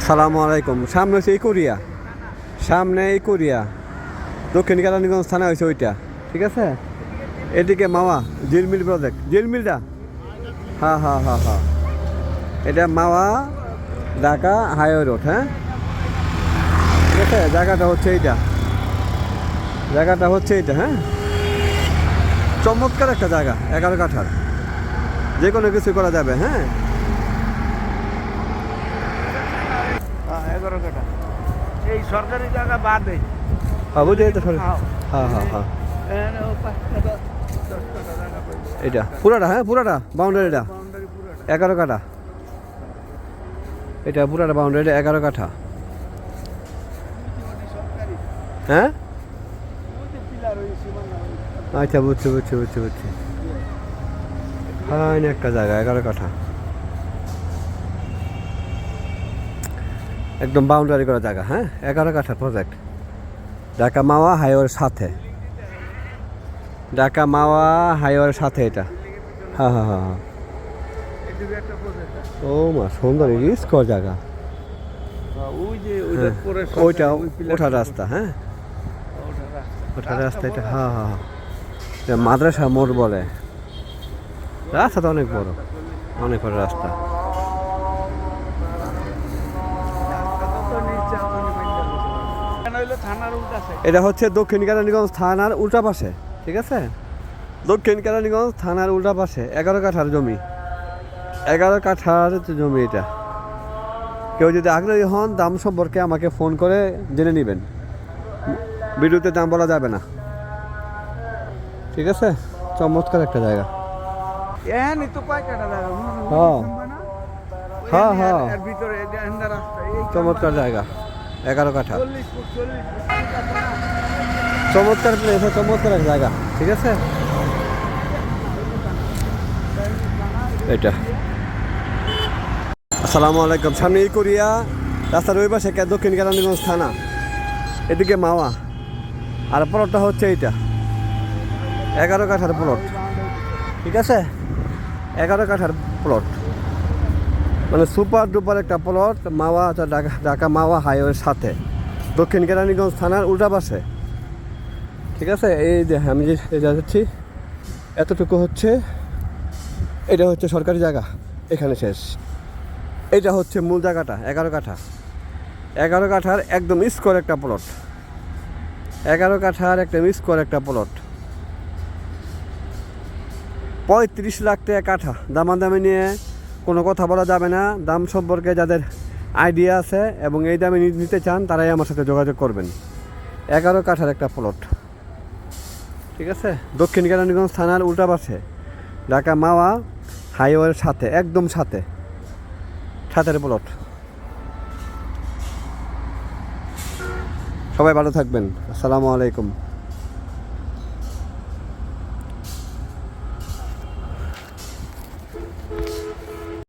আসসালামু আলাইকুম। সামনে হচ্ছে এই কোরিয়া। সামনে এই কোরিয়া। দক্ষিণ কেরানীগঞ্জ থানা হয়েছে ওইটা। ঠিক আছে? এদিকে মাওয়া জিলমিল প্রজেক্ট জিলমিলটা হ্যাঁ হ্যাঁ হ্যাঁ হ্যাঁ এটা মাওয়া ঢাকা হাইওয়ে রোড হ্যাঁ? ঠিক আছে? জায়গাটা হচ্ছে এইটা। জায়গাটা হচ্ছে এইটা হ্যাঁ? চমৎকার একটা জায়গা, এগারো কাঠার। যে কোনো কিছু করা যাবে হ্যাঁ? হ্যাঁ, এগারো কাটা এই সরকারি জায়গা বাদে হ্যাঁ বুঝে তো হ্যাঁ। হ্যাঁ হ্যাঁ টাকা, টাকা পাইবে। এটা পুরাটা হ্যাঁ পুরাটা বাউন্ডারিটা এগারো কাঠা। এটা পুরাটা বাউন্ডারিটা এগারো কাঠা। হ্যাঁ। আচ্ছা বুঝছি বুঝছি বুঝছি বুঝছি। হ্যাঁ একটা জায়গা এগারো কাঠা। একদম বাউন্ডারি করা জায়গা হ্যাঁ? এগারো কাঠা প্রজেক্ট ঢাকা মাওয়া হাইওয়ের সাথে। ঢাকা মাওয়া হাইওয়ের সাথে এটা। হ্যাঁ হ্যাঁ হ্যাঁ। ও মা সুন্দর জায়গা। হ্যাঁ, ওইটা ওঠার রাস্তা হ্যাঁ? ওঠার রাস্তা। এটা হ্যাঁ হ্যাঁ। মাদ্রাসা মোড় বলে। রাস্তাটা অনেক বড় অনেক বড় রাস্তা। এটা হচ্ছে দক্ষিণ কেরানীগঞ্জ থানার উল্টা পাশে ঠিক আছে? দক্ষিণ কেরানীগঞ্জ থানার উল্টা পাশে এগারো কাঠার জমি। এগারো কাঠার জমি এটা। কেউ যদি আগ্রহী হন দাম সম্পর্কে আমাকে ফোন করে জেনে নেবেন। ভিডিওতে দাম বলা যাবে না। ঠিক আছে? চমৎকার একটা জায়গা। হ্যাঁ। হ্যাঁ, হ্যাঁ। চমৎকার জায়গা। এগারো কাঠা? চমৎকার প্লেস চমৎকার এক জায়গা, ঠিক আছে? এটা। আসসালামু আলাইকুম সামনে কোরিয়া, রাস্তার ওই পাশে দক্ষিণ কেরানীগঞ্জ থানা। এদিকে মাওয়া। আর প্লটটা হচ্ছে এইটা। এগারো কাঠার প্লট ঠিক আছে? এগারো কাঠার প্লট মানে সুপার ডুপার একটা প্লট মাওয়া ঢাকা ঢাকা মাওয়া হাইওয়ের সাথে। দক্ষিণ কেরানীগঞ্জ থানার উল্টা পাশে। ঠিক আছে? এই যে আমি যে যাচ্ছি, এতটুকু হচ্ছে, এটা হচ্ছে সরকারি জায়গা, এখানে শেষ। এটা হচ্ছে মূল জায়গাটা, এগারো কাঠা। এগারো কাঠার একদম স্কোর একটা প্লট এগারো কাঠার একটা স্কোর একটা প্লট পঁয়ত্রিশ লাখ টাকা কাঠা, দামাদামি নিয়ে কোনো কথা বলা যাবে না। দাম সম্পর্কে যাদের আইডিয়া আছে এবং এই দামে নিতে চান, তারাই আমার সাথে যোগাযোগ করবেন। এগারো কাঠার একটা প্লট ঠিক আছে? দক্ষিণ কেরানীগঞ্জ থানার উল্টা পাশে। ঢাকা মাওয়া হাইওয়ের সাথে, একদম সাথে। সাথের প্লট সবাই ভালো থাকবেন। আসসালামু আলাইকুম।